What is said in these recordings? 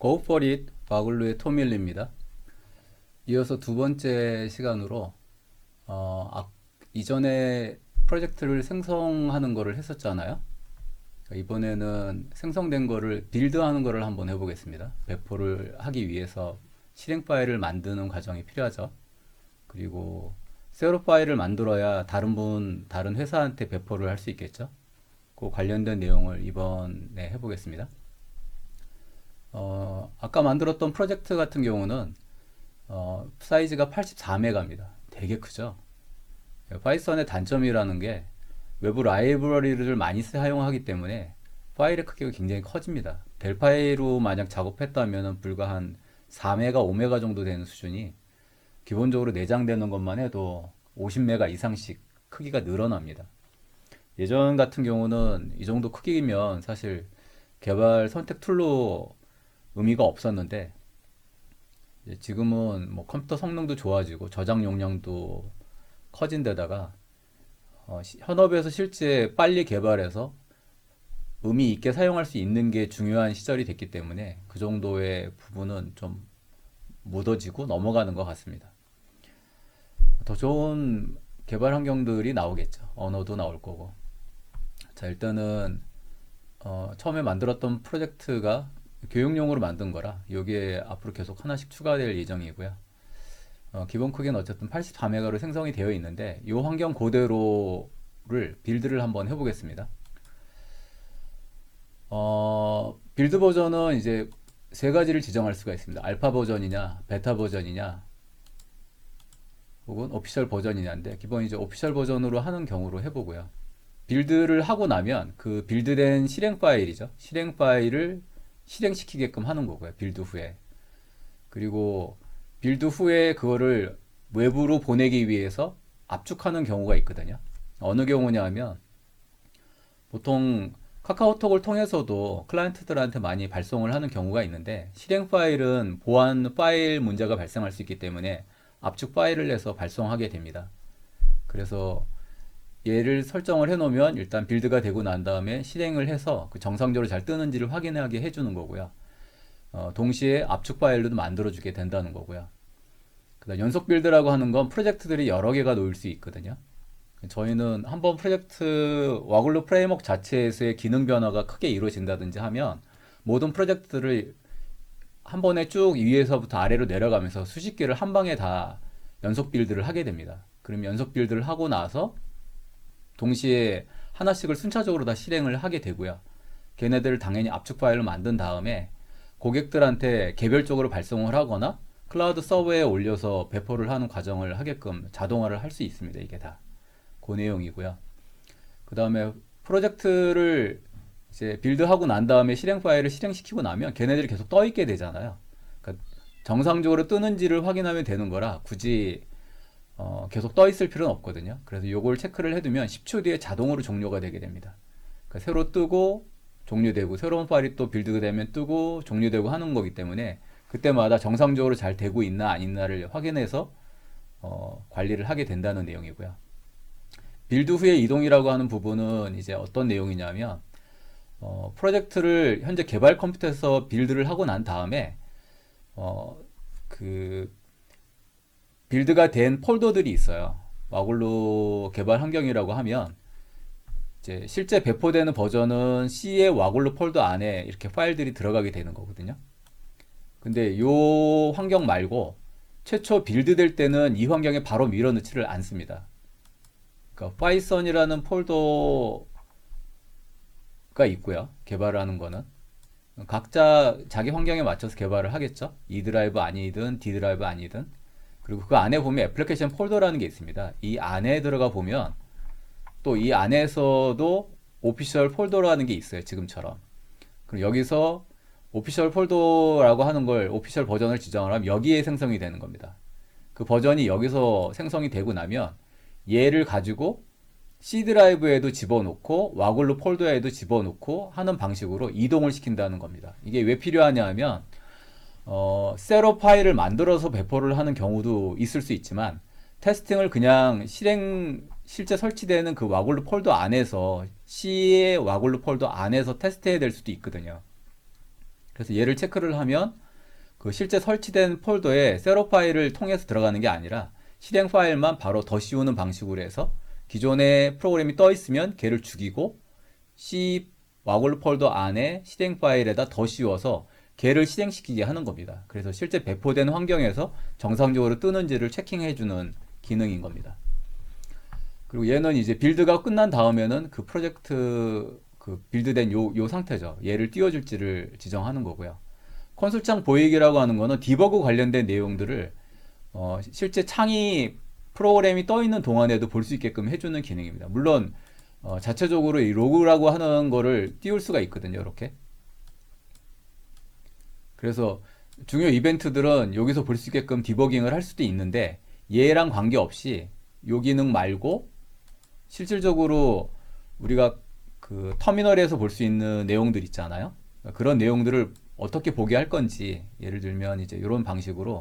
Go for it 와글루의 토밀리입니다. 이어서 두 번째 시간으로 어, 아, 이전에 프로젝트를 생성하는 거를 했었잖아요. 이번에는 생성된 거를 빌드하는 거를 한번 해보겠습니다. 배포를 하기 위해서 실행 파일을 만드는 과정이 필요하죠. 그리고 세로 파일을 만들어야 다른 분, 다른 회사한테 배포를 할 수 있겠죠. 그 관련된 내용을 이번에 해보겠습니다. 어, 아까 만들었던 프로젝트 같은 경우는 어, 사이즈가 84메가입니다. 되게 크죠. 파이썬의 단점이라는 게 외부 라이브러리를 많이 사용하기 때문에 파일의 크기가 굉장히 커집니다. 델 파일로 만약 작업했다면 불과 한 4메가, 5메가 정도 되는 수준이 기본적으로 내장되는 것만 해도 50메가 이상씩 크기가 늘어납니다. 예전 같은 경우는 이 정도 크기면 사실 개발 선택 툴로 의미가 없었는데 지금은 뭐 컴퓨터 성능도 좋아지고 저장 용량도 커진 데다가 어, 시- 현업에서 실제 빨리 개발해서 의미 있게 사용할 수 있는 게 중요한 시절이 됐기 때문에 그 정도의 부분은 좀 묻어지고 넘어가는 것 같습니다. 더 좋은 개발 환경들이 나오겠죠. 언어도 나올 거고. 자, 일단은 어, 처음에 만들었던 프로젝트가 교육용으로 만든 거라 여기에 앞으로 계속 하나씩 추가될 예정이고요. 어, 기본 크기는 어쨌든 84메가로 생성이 되어 있는데 이 환경 그대로를 빌드를 한번 해보겠습니다. 어, 빌드 버전은 이제 세 가지를 지정할 수가 있습니다. 알파 버전이냐, 베타 버전이냐, 혹은 오피셜 버전이냐인데 기본 이제 오피셜 버전으로 하는 경우로 해보고요. 빌드를 하고 나면 그 빌드된 실행 파일이죠. 실행 파일을 실행시키게끔 하는 거고요. 빌드 후에. 그리고 빌드 후에 그거를 외부로 보내기 위해서 압축하는 경우가 있거든요. 어느 경우냐 하면 보통 카카오톡을 통해서도 클라이언트들한테 많이 발송을 하는 경우가 있는데 실행 파일은 보안 파일 문제가 발생할 수 있기 때문에 압축 파일을 내서 발송하게 됩니다. 그래서 얘를 설정을 해 놓으면 일단 빌드가 되고 난 다음에 실행을 해서 그 정상적으로 잘 뜨는지를 확인하게 해주는 거고요. 어, 동시에 압축 파일도 만들어 주게 된다는 거고요. 그다음 연속 빌드라고 하는 건 프로젝트들이 여러 개가 놓일 수 있거든요. 저희는 한번 프로젝트 와글로 프레임워크 자체에서의 기능 변화가 크게 이루어진다든지 하면 모든 프로젝트들을 한 번에 쭉 위에서부터 아래로 내려가면서 수십 개를 한 방에 다 연속 빌드를 하게 됩니다. 그럼 연속 빌드를 하고 나서 동시에 하나씩을 순차적으로 다 실행을 하게 되고요. 걔네들을 당연히 압축 파일로 만든 다음에 고객들한테 개별적으로 발송을 하거나 클라우드 서버에 올려서 배포를 하는 과정을 하게끔 자동화를 할 수 있습니다. 이게 다. 그 내용이고요. 그 다음에 프로젝트를 이제 빌드하고 난 다음에 실행 파일을 실행시키고 나면 걔네들이 계속 떠 있게 되잖아요. 그러니까 정상적으로 뜨는지를 확인하면 되는 거라 굳이 어, 계속 떠 있을 필요는 없거든요. 그래서 요걸 체크를 해두면 10초 뒤에 자동으로 종료가 되게 됩니다. 그러니까 새로 뜨고 종료되고 새로운 파일이 또 빌드가 되면 뜨고 종료되고 하는 거기 때문에 그때마다 정상적으로 잘 되고 있나 아니나를 확인해서 어, 관리를 하게 된다는 내용이고요. 빌드 후에 이동이라고 하는 부분은 이제 어떤 내용이냐면 어, 프로젝트를 현재 개발 컴퓨터에서 빌드를 하고 난 다음에 어, 그 빌드가 된 폴더들이 있어요. 와글로 개발 환경이라고 하면 이제 실제 배포되는 버전은 C의 와글로 폴더 안에 이렇게 파일들이 들어가게 되는 거거든요. 근데 요 환경 말고 최초 빌드 될 때는 이 환경에 바로 밀어넣지를 않습니다. 그러니까 파이썬이라는 폴더가 있고요. 개발을 하는 거는 각자 자기 환경에 맞춰서 개발을 하겠죠. E 드라이브 아니든 D 드라이브 아니든 그리고 그 안에 보면 애플리케이션 폴더라는 게 있습니다. 이 안에 들어가 보면 또 이 안에서도 오피셜 폴더라는 게 있어요. 지금처럼. 그럼 여기서 오피셜 폴더라고 하는 걸 오피셜 버전을 지정을 하면 여기에 생성이 되는 겁니다. 그 버전이 여기서 생성이 되고 나면 얘를 가지고 C 드라이브에도 집어넣고 와글로 폴더에도 집어넣고 하는 방식으로 이동을 시킨다는 겁니다. 이게 왜 필요하냐 하면 어, 세로 파일을 만들어서 배포를 하는 경우도 있을 수 있지만 테스팅을 그냥 실행 실제 설치되는 그 와글로 폴더 안에서 C의 와글로 폴더 안에서 테스트해야 될 수도 있거든요. 그래서 얘를 체크를 하면 그 실제 설치된 폴더에 세로 파일을 통해서 들어가는 게 아니라 실행 파일만 바로 더 씌우는 방식으로 해서 기존에 프로그램이 떠 있으면 걔를 죽이고 C 와글로 폴더 안에 실행 파일에다 더 씌워서 걔를 실행시키게 하는 겁니다. 그래서 실제 배포된 환경에서 정상적으로 뜨는지를 체킹해주는 기능인 겁니다. 그리고 얘는 이제 빌드가 끝난 다음에는 그 프로젝트 그 빌드된 요, 요 상태죠. 얘를 띄워줄지를 지정하는 거고요. 콘솔창 보이기라고 하는 거는 디버그 관련된 내용들을 어, 실제 창이 프로그램이 떠 있는 동안에도 볼 수 있게끔 해주는 기능입니다. 물론 어, 자체적으로 이 로그라고 하는 거를 띄울 수가 있거든요. 이렇게. 그래서 중요 이벤트들은 여기서 볼 수 있게끔 디버깅을 할 수도 있는데 얘랑 관계없이 요 기능 말고 실질적으로 우리가 그 터미널에서 볼 수 있는 내용들 있잖아요. 그런 내용들을 어떻게 보게 할 건지 예를 들면 이제 이런 방식으로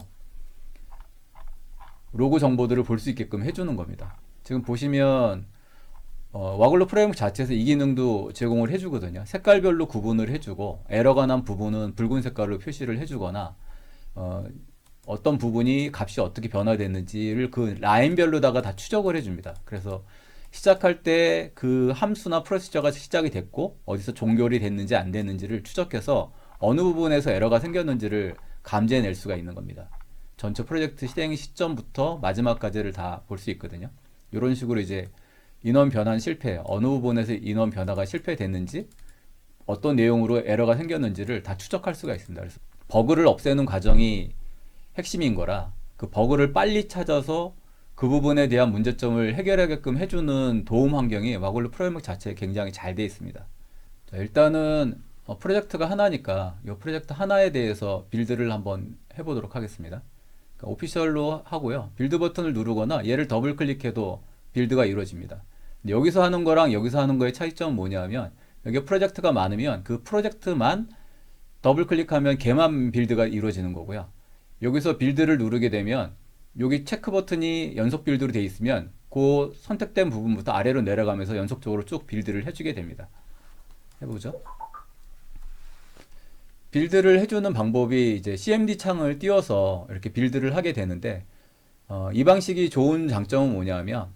로고 정보들을 볼 수 있게끔 해주는 겁니다. 지금 보시면 어, 와글로 프레임워크 자체에서 이 기능도 제공을 해주거든요. 색깔별로 구분을 해주고 에러가 난 부분은 붉은 색깔로 표시를 해주거나 어, 어떤 부분이 값이 어떻게 변화됐는지를 그 라인별로다가 다 추적을 해줍니다. 그래서 시작할 때 그 함수나 프로시저가 시작이 됐고 어디서 종결이 됐는지 안 됐는지를 추적해서 어느 부분에서 에러가 생겼는지를 감지해낼 수가 있는 겁니다. 전체 프로젝트 실행 시점부터 마지막까지를 다 볼 수 있거든요. 이런 식으로 이제 인원 변환 실패, 어느 부분에서 인원 변화가 실패됐는지, 어떤 내용으로 에러가 생겼는지를 다 추적할 수가 있습니다. 그래서 버그를 없애는 과정이 핵심인 거라 그 버그를 빨리 찾아서 그 부분에 대한 문제점을 해결하게끔 해주는 도움 환경이 와글로 프레임워크 자체에 굉장히 잘 되어 있습니다. 자, 일단은 어, 프로젝트가 하나니까 이 프로젝트 하나에 대해서 빌드를 한번 해보도록 하겠습니다. 그러니까 오피셜로 하고요. 빌드 버튼을 누르거나 얘를 더블 클릭해도 빌드가 이루어집니다. 여기서 하는 거랑 여기서 하는 거의 차이점은 뭐냐면 여기 프로젝트가 많으면 그 프로젝트만 더블 클릭하면 걔만 빌드가 이루어지는 거고요. 여기서 빌드를 누르게 되면 여기 체크 버튼이 연속 빌드로 되어 있으면 그 선택된 부분부터 아래로 내려가면서 연속적으로 쭉 빌드를 해주게 됩니다. 해보죠. 빌드를 해주는 방법이 이제 CMD 창을 띄워서 이렇게 빌드를 하게 되는데 어, 이 방식이 좋은 장점은 뭐냐면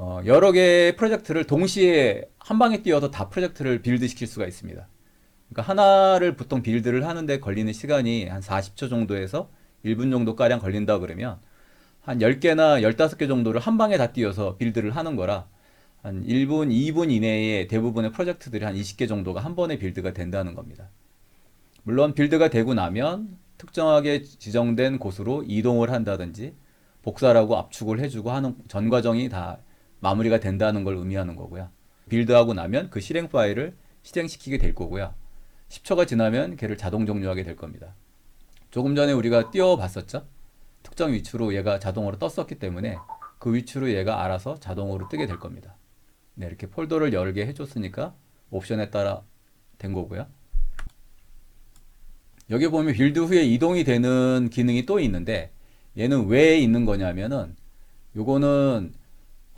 어, 여러 개의 프로젝트를 동시에 한 방에 띄워서 다 프로젝트를 빌드 시킬 수가 있습니다. 그러니까 하나를 보통 빌드를 하는데 걸리는 시간이 한 40초 정도에서 1분 정도 가량 걸린다 그러면 한 10개나 15개 정도를 한 방에 다 띄워서 빌드를 하는 거라 한 1분, 2분 이내에 대부분의 프로젝트들이 한 20개 정도가 한 번에 빌드가 된다는 겁니다. 물론 빌드가 되고 나면 특정하게 지정된 곳으로 이동을 한다든지 복사라고 압축을 해주고 하는 전 과정이 다 마무리가 된다는 걸 의미하는 거고요. 빌드하고 나면 그 실행 파일을 실행시키게 될 거고요. 10초가 지나면 걔를 자동 종료하게 될 겁니다. 조금 전에 우리가 띄워봤었죠? 특정 위치로 얘가 자동으로 떴었기 때문에 그 위치로 얘가 알아서 자동으로 뜨게 될 겁니다. 네, 이렇게 폴더를 열게 해줬으니까 옵션에 따라 된 거고요. 여기 보면 빌드 후에 이동이 되는 기능이 또 있는데 얘는 왜 있는 거냐면은 요거는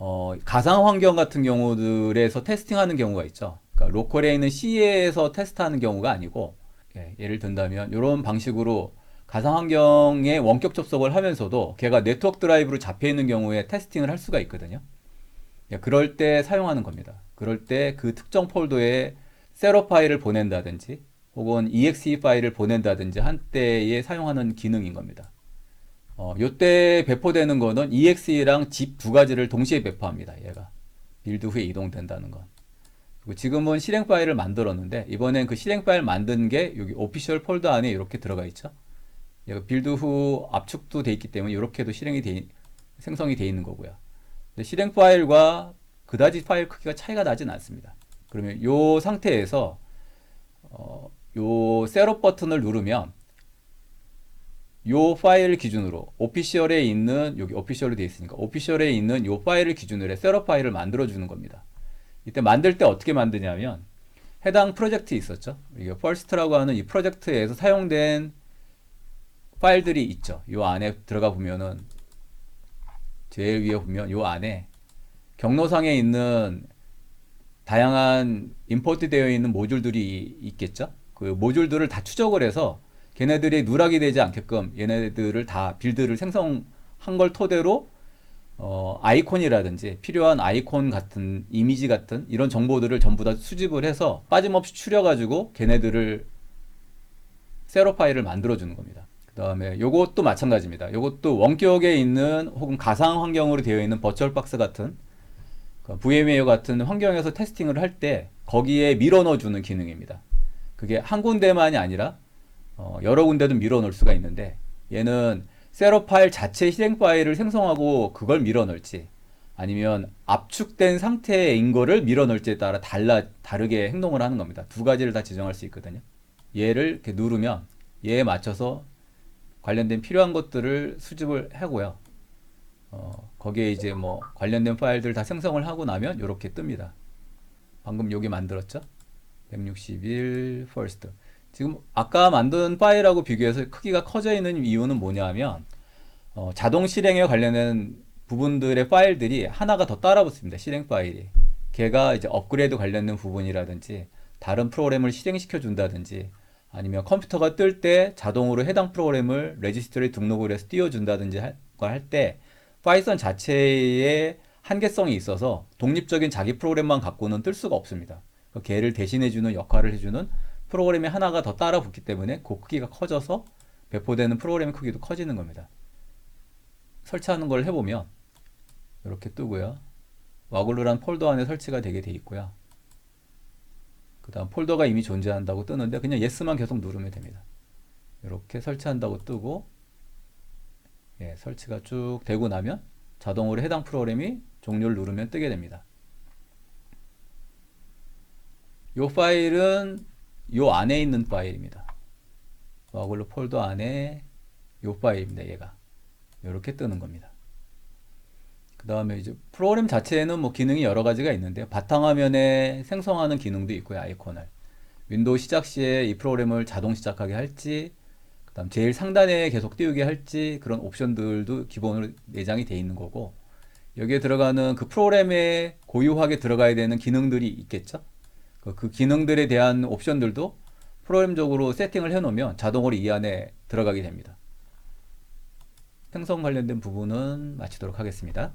어, 가상 환경 같은 경우들에서 테스팅하는 경우가 있죠. 그러니까 로컬에 있는 C에서 테스트하는 경우가 아니고 예, 예를 든다면 이런 방식으로 가상 환경에 원격 접속을 하면서도 걔가 네트워크 드라이브로 잡혀 있는 경우에 테스팅을 할 수가 있거든요. 예, 그럴 때 사용하는 겁니다. 그럴 때 그 특정 폴더에 세로 파일을 보낸다든지 혹은 exe 파일을 보낸다든지 한때에 사용하는 기능인 겁니다. 어, 요때 배포되는 거는 exe랑 zip 두 가지를 동시에 배포합니다. 얘가 빌드 후에 이동된다는 건. 그리고 지금은 실행 파일을 만들었는데 이번엔 그 실행 파일 만든 게 여기 오피셜 폴더 안에 이렇게 들어가 있죠. 얘가 빌드 후 압축도 돼 있기 때문에 이렇게도 실행이 돼, 생성이 돼 있는 거고요. 실행 파일과 그다지 파일 크기가 차이가 나진 않습니다. 그러면 요 상태에서 어, 요 셋업 버튼을 누르면 요 파일 기준으로 오피셜에 있는 여기 오피셜로 되어 있으니까 오피셜에 있는 요 파일을 기준으로 해 셋업 파일을 만들어 주는 겁니다. 이때 만들 때 어떻게 만드냐면 해당 프로젝트 있었죠. 이게 퍼스트라고 하는 이 프로젝트에서 사용된 파일들이 있죠. 요 안에 들어가 보면은 제일 위에 보면 요 안에 경로상에 있는 다양한 임포트 되어 있는 모듈들이 있겠죠. 그 모듈들을 다 추적을 해서 걔네들이 누락이 되지 않게끔 얘네들을 다 빌드를 생성한 걸 토대로 어, 아이콘이라든지 필요한 아이콘 같은 이미지 같은 이런 정보들을 전부 다 수집을 해서 빠짐없이 추려가지고 걔네들을 세로 파일을 만들어 주는 겁니다. 그 다음에 요것도 마찬가지입니다. 요것도 원격에 있는 혹은 가상 환경으로 되어 있는 버추얼 박스 같은 그 VMware 같은 환경에서 테스팅을 할 때 거기에 밀어 넣어 주는 기능입니다. 그게 한 군데만이 아니라 어, 여러 군데도 밀어 넣을 수가 있는데 얘는 세로 파일 자체 실행 파일을 생성하고 그걸 밀어 넣을지 아니면 압축된 상태인 거를 밀어 넣을지에 따라 달라 다르게 행동을 하는 겁니다. 두 가지를 다 지정할 수 있거든요. 얘를 이렇게 누르면 얘에 맞춰서 관련된 필요한 것들을 수집을 하고요. 어, 거기에 이제 뭐 관련된 파일들 다 생성을 하고 나면 이렇게 뜹니다. 방금 여기 만들었죠? 161 first. 지금 아까 만든 파일하고 비교해서 크기가 커져 있는 이유는 뭐냐면 어, 자동 실행에 관련된 부분들의 파일들이 하나가 더 따라 붙습니다. 실행 파일이. 걔가 이제 업그레이드 관련된 부분이라든지 다른 프로그램을 실행시켜 준다든지 아니면 컴퓨터가 뜰 때 자동으로 해당 프로그램을 레지스트리에 등록을 해서 띄워준다든지 할때 파이썬 자체의 한계성이 있어서 독립적인 자기 프로그램만 갖고는 뜰 수가 없습니다. 그 걔를 대신해주는 역할을 해주는 프로그램이 하나가 더 따라 붙기 때문에 그 크기가 커져서 배포되는 프로그램의 크기도 커지는 겁니다. 설치하는 걸 해보면 이렇게 뜨고요. 와글루란 폴더 안에 설치가 되게 돼 있고요. 그 다음 폴더가 이미 존재한다고 뜨는데 그냥 yes만 계속 누르면 됩니다. 이렇게 설치한다고 뜨고 예, 설치가 쭉 되고 나면 자동으로 해당 프로그램이 종료를 누르면 뜨게 됩니다. 이 파일은 이 안에 있는 파일입니다. 와글루 폴더 안에 이 파일입니다. 얘가 이렇게 뜨는 겁니다. 그 다음에 이제 프로그램 자체에는 뭐 기능이 여러 가지가 있는데 바탕화면에 생성하는 기능도 있고요. 아이콘을 윈도우 시작 시에 이 프로그램을 자동 시작하게 할지 그 다음 제일 상단에 계속 띄우게 할지 그런 옵션들도 기본으로 내장이 되어 있는 거고 여기에 들어가는 그 프로그램에 고유하게 들어가야 되는 기능들이 있겠죠. 그- 그 기능들에 대한 옵션들도 프로그램적으로 세팅을 해놓으면 자동으로 이 안에 들어가게 됩니다. 생성 관련된 부분은 마치도록 하겠습니다.